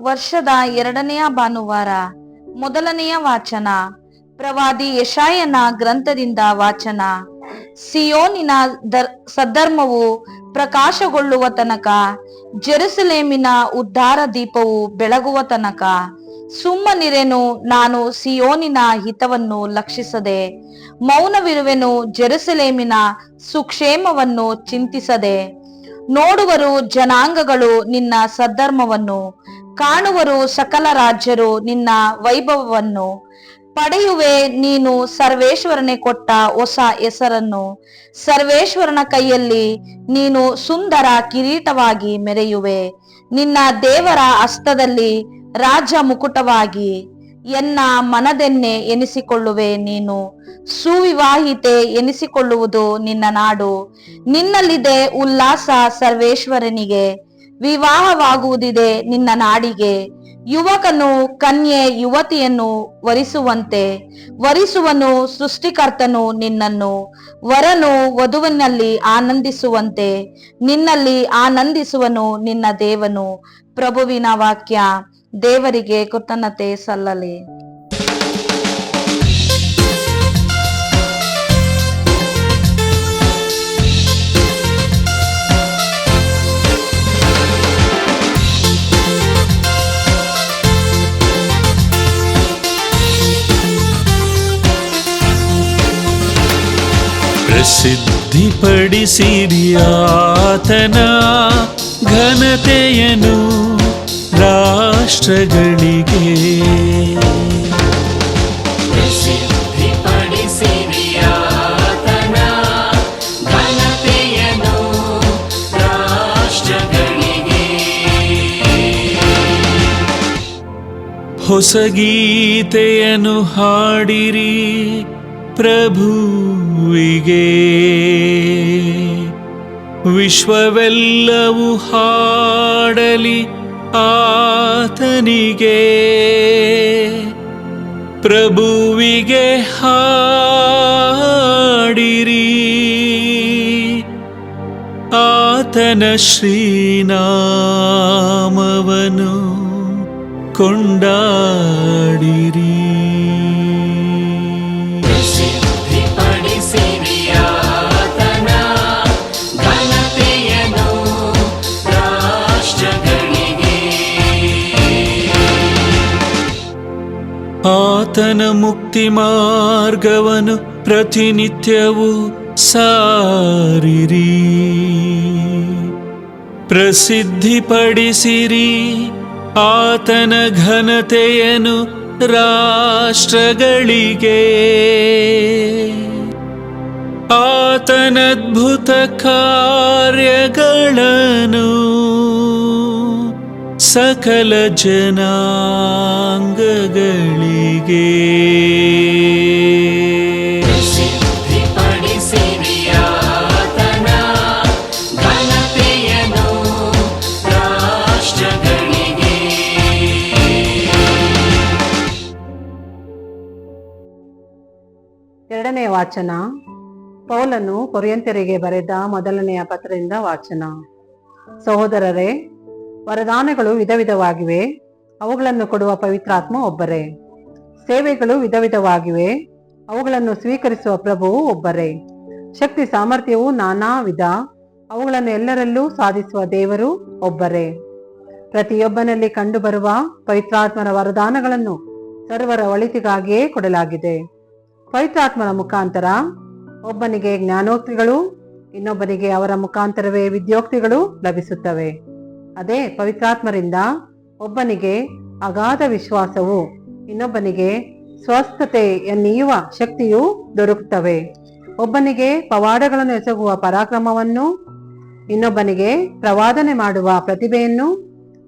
ವರ್ಷದ ಎರಡನೆಯ ಭಾನುವಾರ, ಮೊದಲನೆಯ ವಾಚನ, ಪ್ರವಾದಿ ಯಶಾಯನ ಗ್ರಂಥದಿಂದ ವಾಚನ. ಸಿಯೋನಿನ ದರ್, ಸದ್ಧರ್ಮವು ಪ್ರಕಾಶಗೊಳ್ಳುವ ತನಕ, ಜೆರುಸಲೇಮಿನ ಉದ್ಧಾರ ದೀಪವು ಬೆಳಗುವ ತನಕ. ಸುಮ್ಮನಿರೆನು ನಾನು ಸಿಯೋನಿನ ಹಿತವನ್ನು ಲಕ್ಷಿಸದೆ, ಮೌನವಿರುವೆನು ಜೆರುಸಲೇಮಿನ ಸುಕ್ಷೇಮವನ್ನು ಚಿಂತಿಸದೆ. ನೋಡುವರು ಜನಾಂಗಗಳು ನಿನ್ನ ಸದ್ಧರ್ಮವನ್ನು, ಕಾಣುವರು ಸಕಲ ರಾಜ್ಯರು ನಿನ್ನ ವೈಭವವನ್ನು. ಪಡೆಯುವೆ ನೀನು ಸರ್ವೇಶ್ವರನೇ ಕೊಟ್ಟ ಹೊಸ ಹೆಸರನ್ನು. ಸರ್ವೇಶ್ವರನ ಕೈಯಲ್ಲಿ ನೀನು ಸುಂದರ ಕಿರೀಟವಾಗಿ ಮೆರೆಯುವೆ. ನಿನ್ನ ದೇವರ ಹಸ್ತದಲ್ಲಿ ರಾಜ ಮುಕುಟವಾಗಿ ಎನ್ನ ಮನದೆನ್ನೆ ಎನಿಸಿಕೊಳ್ಳುವೆ ನೀನು? ಸುವಿವಾಹಿತೆ ಎನಿಸಿಕೊಳ್ಳುವುದು ನಿನ್ನ ನಾಡು. ನಿನ್ನಲ್ಲಿದೆ ಉಲ್ಲಾಸ ಸರ್ವೇಶ್ವರನಿಗೆ. ವಿವಾಹವಾಗುವುದಿದೆ ನಿನ್ನ ನಾಡಿಗೆ. ಯುವಕನು ಕನ್ಯೆ ಯುವತಿಯನ್ನು ವರಿಸುವಂತೆ. ವರಿಸುವನು ಸೃಷ್ಟಿಕರ್ತನು ನಿನ್ನನ್ನು. ವರನು ವಧುವಿನಲ್ಲಿ ಆನಂದಿಸುವಂತೆ. ನಿನ್ನಲ್ಲಿ ಆನಂದಿಸುವನು ನಿನ್ನ ದೇವನು. ಪ್ರಭುವಿನ ವಾಕ್ಯ. ದೇವರಿಗೆ ಕೃತಜ್ಞತೆ ಸಲ್ಲಲಿ ಪ್ರಸಿದ್ಧಿಪಡಿಸಿರಿಯಾತನ ಘನತೆಯನು ರಾಷ್ಟ್ರಗಳಿಗೆ. ಹೊಸ ಗೀತೆಯನ್ನು ಹಾಡಿರಿ ಪ್ರಭುವಿಗೆ. ವಿಶ್ವವೆಲ್ಲವೂ ಹಾಡಲಿ ಆತನಿಗೆ ಪ್ರಭುವಿಗೆ ಹಾಡಿರಿ. ಆತನ ಶ್ರೀನಾಮವನು ಕೊಂಡಾಡಿರಿ. ಆತನ ಮುಕ್ತಿ ಮಾರ್ಗವನು ಪ್ರತಿನಿತ್ಯವೂ ಸಾರಿರಿ. ಪ್ರಸಿದ್ಧಿಪಡಿಸಿರಿ ಆತನ ಘನತೆಯನು ರಾಷ್ಟ್ರಗಳಿಗೆ. ಆತನದ್ಭುತ ಕಾರ್ಯಗಳನ್ನು ಸಕಲ ಜನಾಂಗಗಳಿಗೆ. ಪ್ರಸಿದ್ಧಿಪಡಿಸಿರಿಯಾತನ ಎರಡನೇ ವಾಚನ ಪೌಲನು ಕೊರಿಯಂತರಿಗೆ ಬರೆದ ಮೊದಲನೆಯ ಪತ್ರದಿಂದ ವಾಚನ. ಸಹೋದರರೇ ವರದಾನಗಳು ವಿಧ ವಿಧವಾಗಿವೆ ಅವುಗಳನ್ನು ಕೊಡುವ ಪವಿತ್ರಾತ್ಮ ಒಬ್ಬರೇ. ಸೇವೆಗಳು ವಿಧ ವಿಧವಾಗಿವೆ ಅವುಗಳನ್ನು ಸ್ವೀಕರಿಸುವ ಪ್ರಭುವು ಒಬ್ಬರೇ. ಶಕ್ತಿ ಸಾಮರ್ಥ್ಯವು ನಾನಾ ವಿಧ ಅವುಗಳನ್ನು ಎಲ್ಲರಲ್ಲೂ ಸಾಧಿಸುವ ದೇವರು ಒಬ್ಬರೇ. ಪ್ರತಿಯೊಬ್ಬನಲ್ಲಿ ಕಂಡುಬರುವ ಪವಿತ್ರಾತ್ಮನ ವರದಾನಗಳನ್ನು ಸರ್ವರ ಒಳಿತಿಗಾಗಿಯೇ ಕೊಡಲಾಗಿದೆ. ಪವಿತ್ರಾತ್ಮನ ಮುಖಾಂತರ ಒಬ್ಬನಿಗೆ ಜ್ಞಾನೋಕ್ತಿಗಳು, ಇನ್ನೊಬ್ಬನಿಗೆ ಅವರ ಮುಖಾಂತರವೇ ವಿದ್ಯೋಕ್ತಿಗಳು ಲಭಿಸುತ್ತವೆ. ಅದೇ ಪವಿತ್ರಾತ್ಮರಿಂದ ಒಬ್ಬನಿಗೆ ಅಗಾಧ ವಿಶ್ವಾಸವು ಇನ್ನೊಬ್ಬನಿಗೆ ಸ್ವಸ್ಥತೆಯನ್ನೀಯುವ ಶಕ್ತಿಯು ದೊರಕುತ್ತವೆ. ಒಬ್ಬನಿಗೆ ಪವಾಡಗಳನ್ನು ಎಸಗುವ ಪರಾಕ್ರಮವನ್ನು, ಇನ್ನೊಬ್ಬನಿಗೆ ಪ್ರವಾದನೆ ಮಾಡುವ ಪ್ರತಿಭೆಯನ್ನು,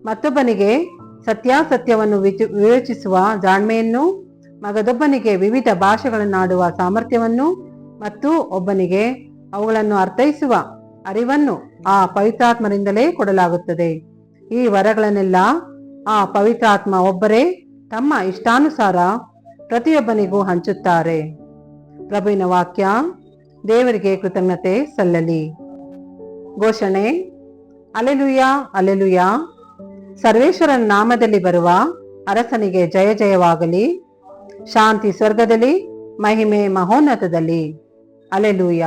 ಮತ್ತೊಬ್ಬನಿಗೆ ಸತ್ಯಾಸತ್ಯವನ್ನು ವಿಚ- ವಿವೇಚಿಸುವ ಜಾಣ್ಮೆಯನ್ನು, ಮಗದೊಬ್ಬನಿಗೆ ವಿವಿಧ ಭಾಷೆಗಳನ್ನಾಡುವ ಸಾಮರ್ಥ್ಯವನ್ನು, ಮತ್ತು ಒಬ್ಬನಿಗೆ ಅವುಗಳನ್ನು ಅರ್ಥೈಸುವ ಅರಿವನ್ನು ಆ ಪವಿತ್ರಾತ್ಮರಿಂದಲೇ ಕೊಡಲಾಗುತ್ತದೆ. ಈ ವರಗಳನ್ನೆಲ್ಲ ಆ ಪವಿತ್ರಾತ್ಮ ಒಬ್ಬರೇ ತಮ್ಮ ಇಷ್ಟಾನುಸಾರ ಪ್ರತಿಯೊಬ್ಬನಿಗೂ ಹಂಚುತ್ತಾರೆ. ಪ್ರಭುವಿನ ವಾಕ್ಯ, ದೇವರಿಗೆ ಕೃತಜ್ಞತೆ ಸಲ್ಲಲಿ. ಘೋಷಣೆ ಅಲೆಲುಯ ಅಲೆಲುಯ ಸರ್ವೇಶ್ವರನ ನಾಮದಲ್ಲಿ ಬರುವ ಅರಸನಿಗೆ ಜಯ ಜಯವಾಗಲಿ. ಶಾಂತಿ ಸ್ವರ್ಗದಲ್ಲಿ, ಮಹಿಮೆ ಮಹೋನ್ನತದಲ್ಲಿ. ಅಲೆಲೂಯ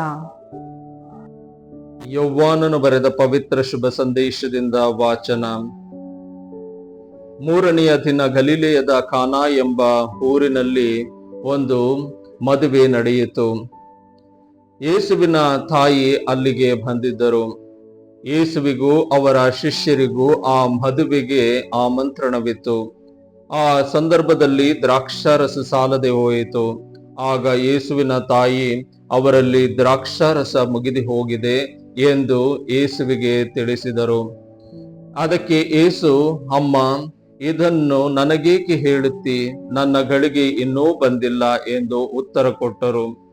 ಯೌವಾನನು ಬರೆದ ಪವಿತ್ರ ಶುಭ ಸಂದೇಶದಿಂದ ವಾಚನ. ಮೂರನೆಯ ದಿನ ಗಲೀಲೆಯದ ಖಾನಾ ಎಂಬ ಊರಿನಲ್ಲಿ ಒಂದು ಮದುವೆ ನಡೆಯಿತು. ಯೇಸುವಿನ ತಾಯಿ ಅಲ್ಲಿಗೆ ಬಂದಿದ್ದರು. ಯೇಸುವಿಗೂ ಅವರ ಶಿಷ್ಯರಿಗೂ ಆ ಮದುವೆಗೆ ಆಮಂತ್ರಣವಿತ್ತು. ಆ ಸಂದರ್ಭದಲ್ಲಿ ದ್ರಾಕ್ಷಾರಸ ಸಾಲದೆ ಹೋಯಿತು. ಆಗ ಯೇಸುವಿನ ತಾಯಿ, ಅವರಲ್ಲಿ ದ್ರಾಕ್ಷಾರಸ ಮುಗಿದು ಹೋಗಿದೆ ಎಂದು ಯೇಸುವಿಗೆ ತಿಳಿಸಿದರು. ಅದಕ್ಕೆ ಏಸು ಅಮ್ಮ ಇದನ್ನು ನನಗೇಕೆ ಹೇಳುತ್ತಿ? ನನ್ನ ಗಳಿಗೆ ಇನ್ನೂ ಬಂದಿಲ್ಲ ಎಂದು ಉತ್ತರ ಕೊಟ್ಟರು.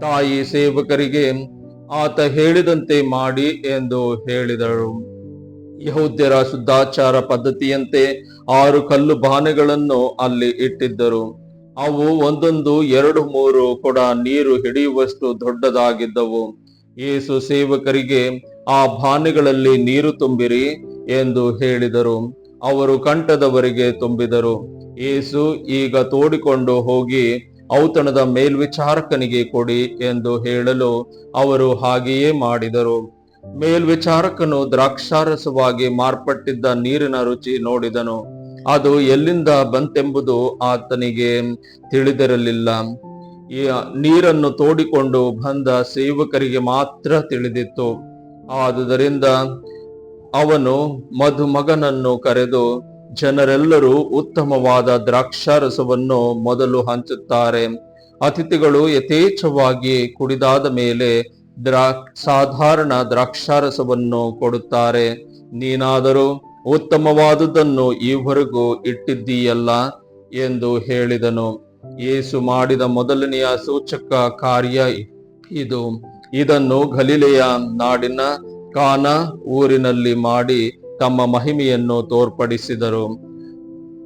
ತಾಯಿ ಸೇವಕರಿಗೆ, ಆತ ಹೇಳಿದಂತೆ ಮಾಡಿ ಎಂದು ಹೇಳಿದಳು. ಯಹೂದ್ಯರ ಶುದ್ಧಾಚಾರ ಪದ್ಧತಿಯಂತೆ ಆರು ಕಲ್ಲು ಬಾನೆಗಳನ್ನು ಅಲ್ಲಿ ಇಟ್ಟಿದ್ದರು. ಅವು ಒಂದೊಂದು ಎರಡು ಮೂರು ಕೊಡ ನೀರು ಹಿಡಿಯುವಷ್ಟು ದೊಡ್ಡದಾಗಿದ್ದವು. ಯೇಸು ಸೇವಕರಿಗೆ, ಆ ಬಾನೆಗಳಲ್ಲಿ ನೀರು ತುಂಬಿರಿ ಎಂದು ಹೇಳಿದರು. ಅವರು ಕಂಠದವರಿಗೆ ತುಂಬಿದರು. ಏಸು ಈಗ ತೋಡಿಕೊಂಡು ಹೋಗಿ, ಔತಣದ ಮೇಲ್ವಿಚಾರಕನಿಗೆ ಕೊಡಿ ಎಂದು ಹೇಳಲು ಅವರು ಹಾಗೆಯೇ ಮಾಡಿದರು. ಮೇಲ್ವಿಚಾರಕನು ದ್ರಾಕ್ಷಾರಸವಾಗಿ ಮಾರ್ಪಟ್ಟಿದ್ದ ನೀರಿನ ರುಚಿ ನೋಡಿದನು. ಅದು ಎಲ್ಲಿಂದ ಬಂತೆಂಬುದು ಆತನಿಗೆ ತಿಳಿದಿರಲಿಲ್ಲ. ಈ ನೀರನ್ನು ತೋಡಿಕೊಂಡು ಬಂದ ಸೇವಕರಿಗೆ ಮಾತ್ರ ತಿಳಿದಿತ್ತು. ಆದುದರಿಂದ ಅವನು ಮಧುಮಗನನ್ನು ಕರೆದು ಜನರೆಲ್ಲರೂ ಉತ್ತಮವಾದ ದ್ರಾಕ್ಷಾರಸವನ್ನು ಮೊದಲು ಹಂಚುತ್ತಾರೆ. ಅತಿಥಿಗಳು ಯಥೇಚ್ಛವಾಗಿ ಕುಡಿದಾದ ಮೇಲೆ ದ್ರಾ, ಸಾಧಾರಣ ದ್ರಾಕ್ಷಾರಸವನ್ನು ಕೊಡುತ್ತಾರೆ. ನೀನಾದರೂ ಉತ್ತಮವಾದುದನ್ನು ಈವರೆಗೂ ಇಟ್ಟಿದ್ದೀಯಲ್ಲ ಎಂದು ಹೇಳಿದನು. ಯೇಸು ಮಾಡಿದ ಮೊದಲನೆಯ ಸೂಚಕ ಕಾರ್ಯ ಇದು. ಇದನ್ನು ಗಲಿಲೆಯ ನಾಡಿನ ಕಾನ ಊರಿನಲ್ಲಿ ಮಾಡಿ ತಮ್ಮ ಮಹಿಮೆಯನ್ನು ತೋರ್ಪಡಿಸಿದರು.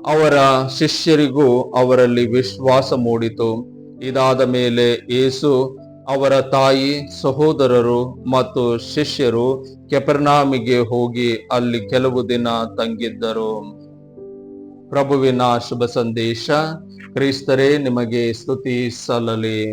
ಅವರ ಶಿಷ್ಯರಿಗೂ ಅವರಲ್ಲಿ ವಿಶ್ವಾಸ ಮೂಡಿತು. ಇದಾದ ಮೇಲೆ ಯೇಸು ಅವರ ತಾಯಿ, ಸಹೋದರರು ಮತ್ತು ಶಿಷ್ಯರು ಕೆಪರ್ನಾಮಿಗೆ ಹೋಗಿ ಅಲ್ಲಿ ಕೆಲವು ದಿನ ತಂಗಿದ್ದರು. ಪ್ರಭುವಿನ ಶುಭ ಸಂದೇಶ, ಕ್ರಿಸ್ತರೇ, ನಿಮಗೆ ಸ್ತುತಿ ಸಲ್ಲಲಿ.